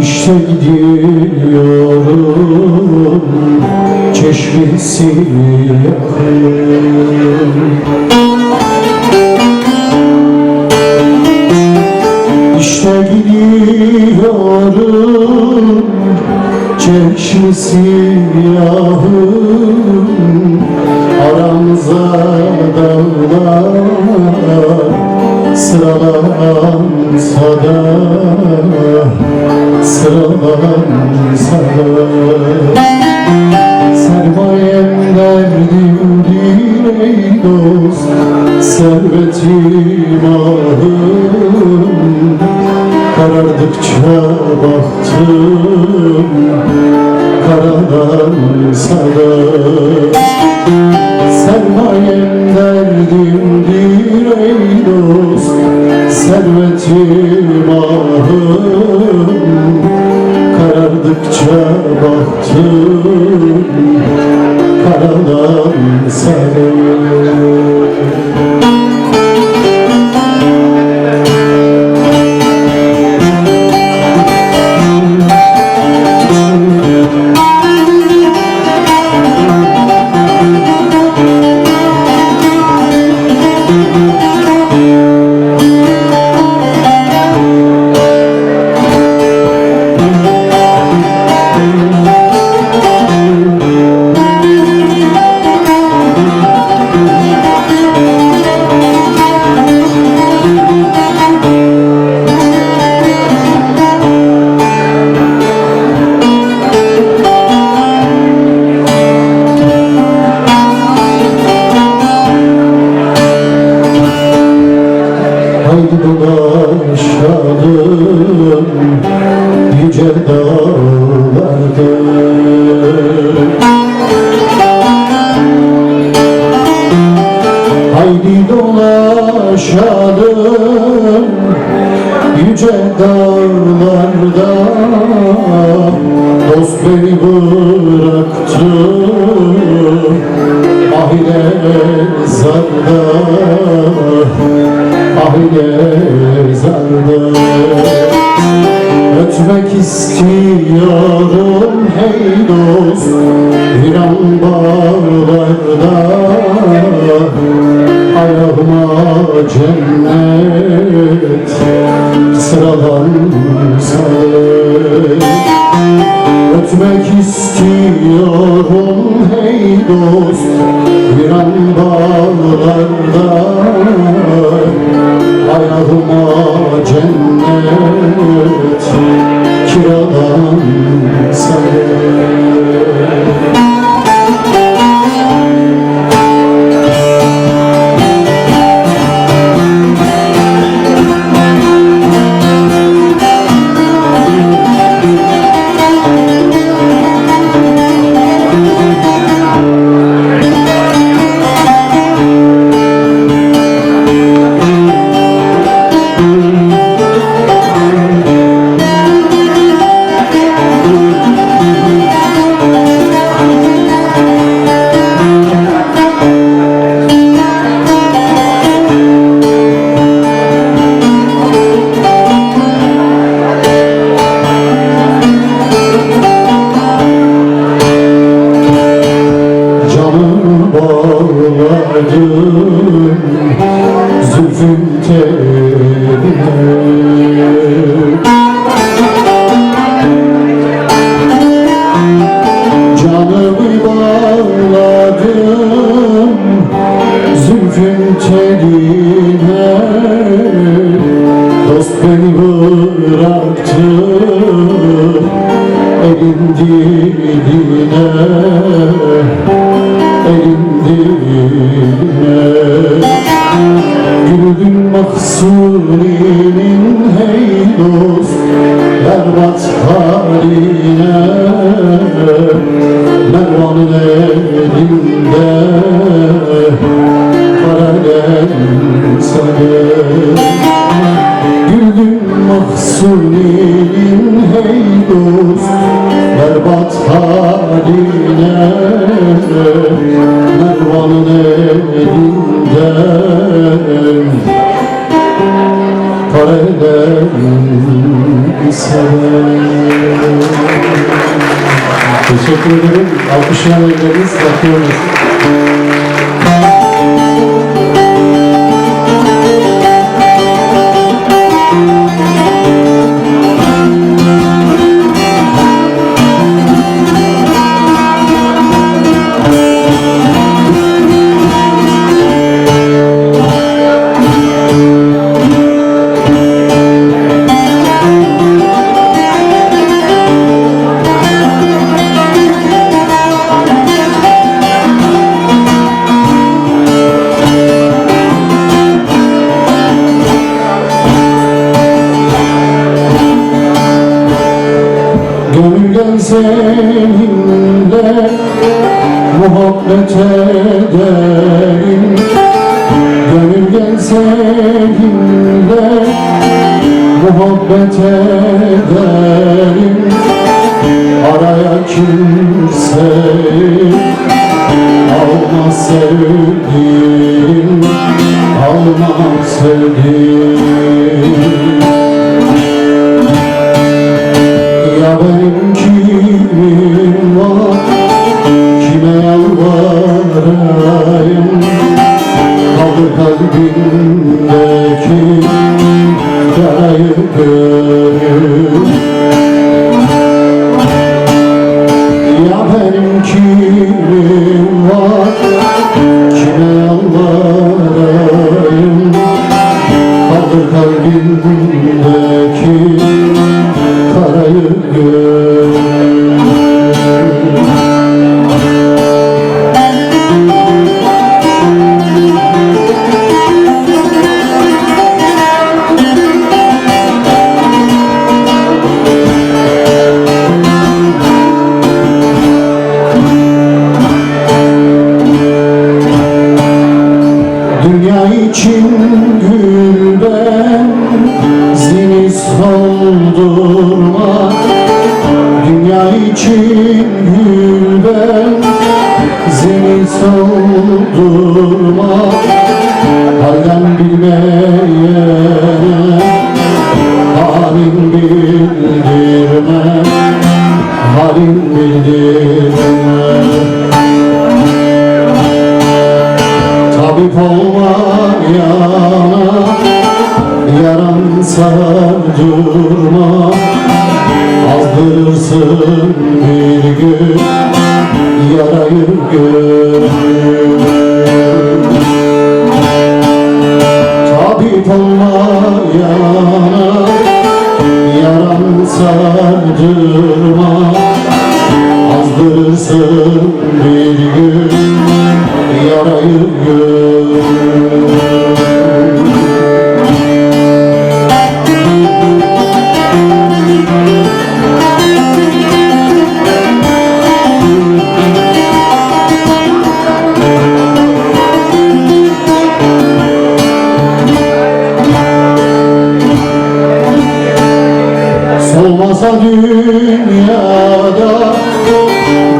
İşte çeşmesi yakın İşte gidiyorum çeşmesi yakın Servetim ahım. Karardıkça baktım. Karadansa da Sermayem derdim değil ey dost. Servetim ahım. Karardıkça baktım ahire zarda Ötmek istiyorum hey dost Viran bağlarda. Ayağıma cennet sıralansa Ötmek istiyorum hey dost Viran bağlarda cennet Teşekkür ederim. Alkışlamayı veriniz. Bakıyoruz. Edelim Gönül gel seninle muhabbet edelim? Araya kimseyi ouvido soldurma Halden bilmeyene Halin bildirme Halin bildirme Tabip olmayana yaran sardırma Azdırırsın bir gün yarayı gönül Solmasa dünyada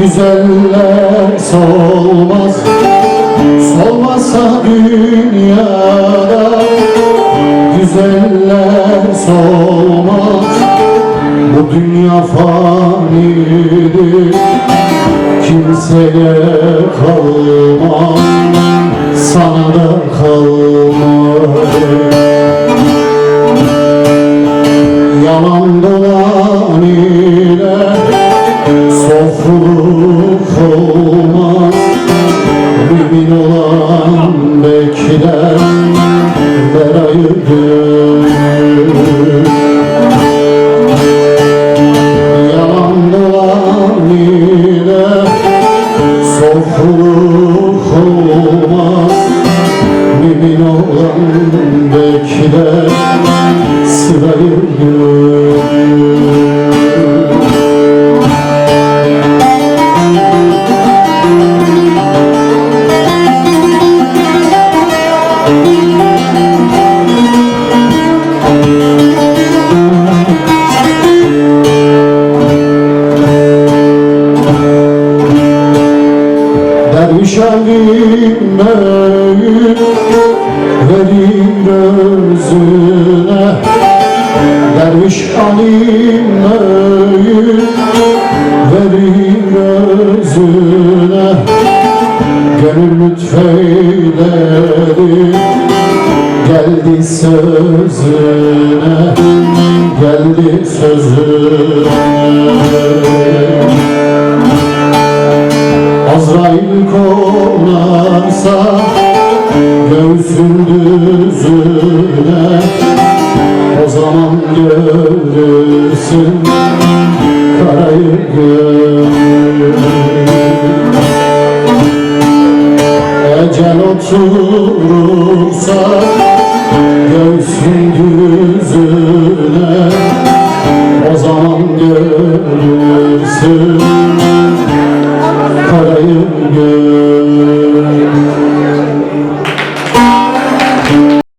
güzeller solmaz. Solmasa dünyada güzeller solmaz. Bu dünya fanidir kimseye kalmaz. Sana da Yeah. eline verir özüne Derviş alim öğüt verir özüne Gönül lütfen Jesus.